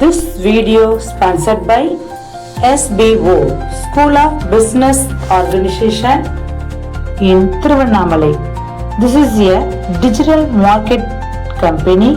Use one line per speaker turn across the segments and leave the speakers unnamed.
This video sponsored by SBO school of business organisation in Tiruvannamalai this is a digital market company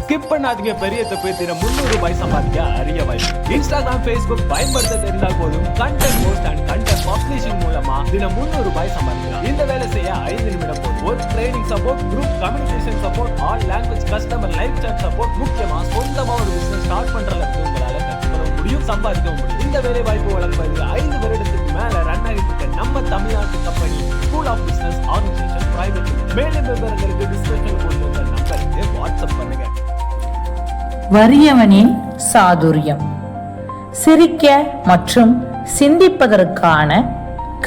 skip பண்ணாதீங்க பெரிய தப்பு தின முன்னூறு ரூபாய் சம்பாதிக்க அரிய வாய்ப்பு இன்ஸ்டாகிராம் பேஸ்புக் பயன்படுத்த தெரிந்தா போதும். Content post and content publishing மூலமா தின முன்னூறு ரூபாய் சம்பாதிக்கலாம் இந்த வேலை செய்ய ஐந்து நிமிடம் work training support group communication support all language customer life chat support முக்கியமா சொந்தமா ஒரு பிசினஸ் ஸ்டார்ட் பண்றதுக்கு உங்களால கற்றுக்கொள்ள முடியும் சம்பாதிக்க முடியும். இந்த வேலை வாய்ப்பு வழங்குவது ஐந்து வருடத்துக்கு மேல ரன் ஆகிட்டு இருக்க நம்ம தமிழ்நாட்டு company school of business organisation private மேலும் விவரங்களுக்கு டிஸ்கிரிப்ஷன் கொடுத்துருக்க நம்பருக்கு வாட்ஸ்அப் பண்ணுங்க.
வறியவனின் சாதுரியம். சிரிக்க மற்றும் சிந்திப்பதற்கான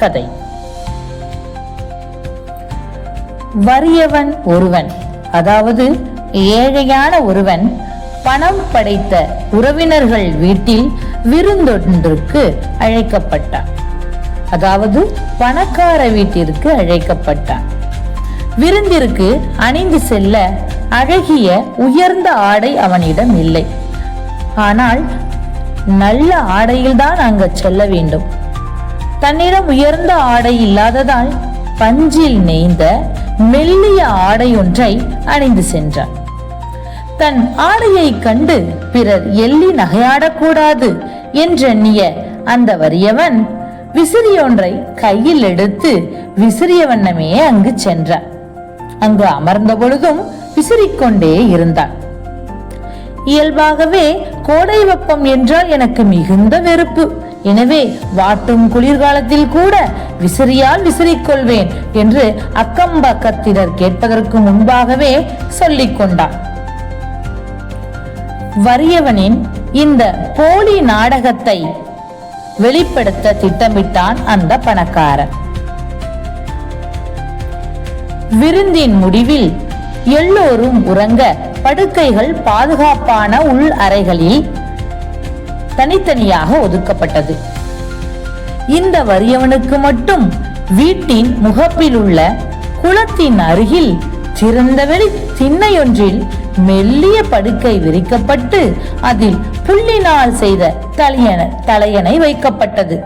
கதை. வறியவன் ஒருவன். அதாவது ஏழையான ஒருவன் பணம் படைத்த உறவினர்கள் வீட்டில் விருந்தொன்றுக்கு அழைக்கப்பட்டான். அதாவது பணக்கார வீட்டிற்கு அழைக்கப்பட்டான். விருந்திற்கு அணிந்து செல்ல அழகிய உயர்ந்த ஆடை அவனிடம் இல்லை. ஆனால் நல்ல ஆடையில்தான் அங்கு செல்ல வேண்டும். தன்னிடம் உயர்ந்த ஆடை இல்லாததால் பஞ்சில் நெய்ந்த மெல்லிய ஆடை ஒன்றை அணிந்து சென்றான். தன் ஆடையை கண்டு பிறர் எள்ளி நகையாடக்கூடாது என்றெண்ணிய அந்த வறியவன் விசிறியொன்றை கையில் எடுத்து விசிறிய வண்ணமே அங்கு சென்றான். அங்கு அமர்ந்த பொழுதும் விசிறிக்கொண்டே இருந்தான். இயல்பாகவே கோடை வெப்பம் என்றால் எனக்கு மிகுந்த வெறுப்பு. எனவே வாட்டும் குளிர்காலத்தில் கூட விசிறியால் விசிறிக்கொள்வேன் என்று அக்கம்பக்கத்தினர் கேட்பதற்கு முன்பாகவே சொல்லிக் கொண்டான் வறியவனின் இந்த போலி நாடகத்தை வெளிப்படுத்த திட்டமிட்டான் அந்த பணக்காரன். விருந்தின் முடிவில் எல்லோரும் உறங்க படுக்கைகள் பாதுகாப்பான உள் அறைகளில் தனித்தனியாக ஒதுக்கப்பட்டது. இந்த வறியவனுக்கு மட்டும் வீட்டின் முகப்பில் உள்ள குளத்தின் அருகில் திறந்தவெளி திண்ணையொன்றில் மெல்லிய படுக்கை விரிக்கப்பட்டு அதில் புள்ளினால் செய்த தலையண தலையணை வைக்கப்பட்டது.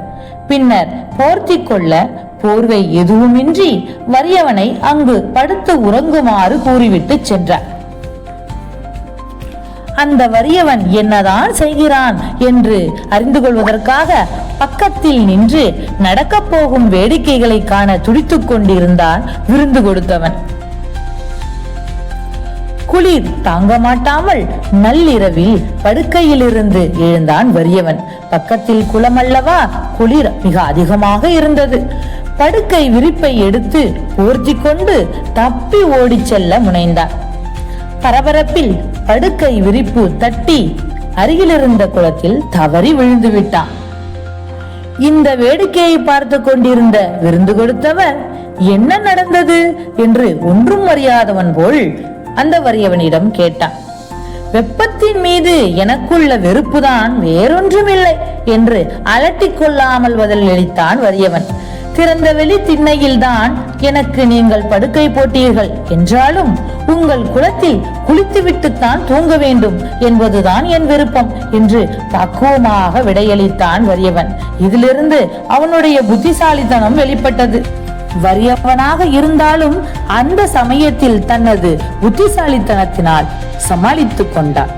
பின்னர் போர்த்திக் கொள்ள போர்வை எதுவுமின்றி வறியவனை அங்கு படுத்து உறங்குமாறு கூறிவிட்டு சென்றார். அந்த வறியவன் என்னதான் செய்கிறான் என்று அறிந்து கொள்வதற்காக பக்கத்தில் நின்று நடக்கப் போகும் வேடிக்கைகளை காண துடித்துக் கொண்டிருந்தான் விருந்து கொடுத்தவன். குளிர் தாங்க மாட்டாமல் நள்ளிரவில் படுக்கையிலிருந்து எழுந்தான் வறியவன். பக்கத்தில் குளமல்லவா குளிர் மிக அதிகமாக இருந்தது. படுக்கை விரிப்பை எடுத்து போர்த்தி கொண்டு தப்பி ஓடிச் செல்ல முனைந்தான். பரபரப்பில் படுக்கை விரிப்பு தட்டி அருகிலிருந்த குளத்தில் தவறி விழுந்து விட்டான் இந்த வேடிக்கையை பார்த்து கொண்டிருந்த விருந்து கொடுத்தவர் என்ன நடந்தது? என்று ஒன்றும் அறியாதவன் போல் அந்த வறியவனிடம் கேட்டான். வெப்பத்தின் மீது எனக்குள்ள வெறுப்புதான் வேறொன்றுமில்லை என்று அலட்டிக் கொள்ளாமல் பதிலளித்தான் வறியவன். திறந்த வெளி திண்ணையில்தான் எனக்கு நீங்கள் படுக்கை போட்டீர்கள். என்றாலும் உங்கள் குளத்தில் குளித்துவிட்டுத்தான் தூங்க வேண்டும் என்பதுதான் என் விருப்பம் என்று பக்குவமாக விடையளித்தான் வறியவன். இதிலிருந்து அவனுடைய புத்திசாலித்தனம் வெளிப்பட்டது. வறியவனாக இருந்தாலும் அந்த சமயத்தில் தனது புத்திசாலித்தனத்தினால் சமாளித்துக் கொண்டான்.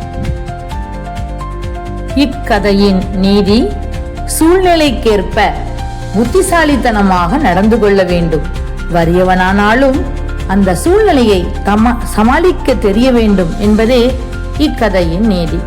இக்கதையின் நீதி சூழ்நிலைக்கேற்ப புத்திசாலித்தனமாக நடந்து கொள்ள வேண்டும். வறியவனானாலும் அந்த சூழ்நிலையை தம சமாளிக்க தெரிய வேண்டும் என்பதே இக்கதையின் நீதி.